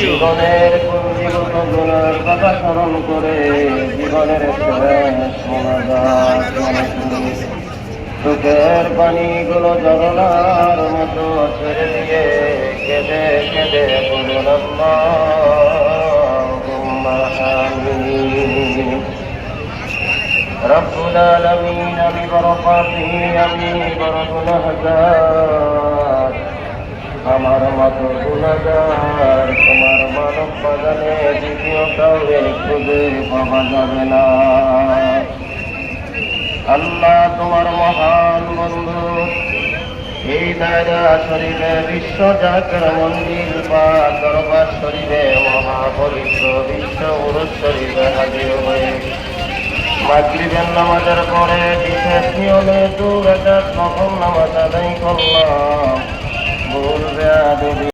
জীবনের পুঞ্জীভূত গুণের কথা স্মরণ করে জীবনের। চোখের পানিগুলো ঝরনার মতো ছেড়ে দিয়ে কেঁদে কেঁদে আমিন। রব্বুল আলামিন, আমি বড় পাপি, আমি বড় গুনাহগার আল্লাহ তোমার মহান বন্ধু এই দায়রা শরীফে বিশ্ব জাকের মন্দির বা দরবার শরীফে মহাপবিত্র বিশ্ব উরুষ শরীফে হাজির হয়ে মাগরিবের নামাজের পরে বিশেষ নিয়মে দু নফল নামাজ আদায় করলাম হবে